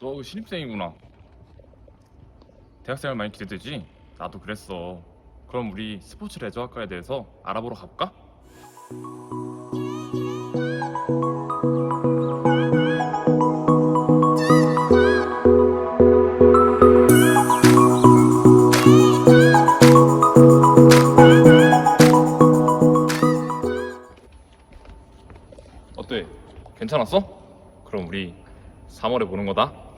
너 신입생이구나. 대학생활 많이 기대되지? 나도 그랬어. 그럼 우리 스포츠 레저학과에 대해서 알아보러 가볼까? 어때? 괜찮았어? 그럼 우리 3월에 보는 거다.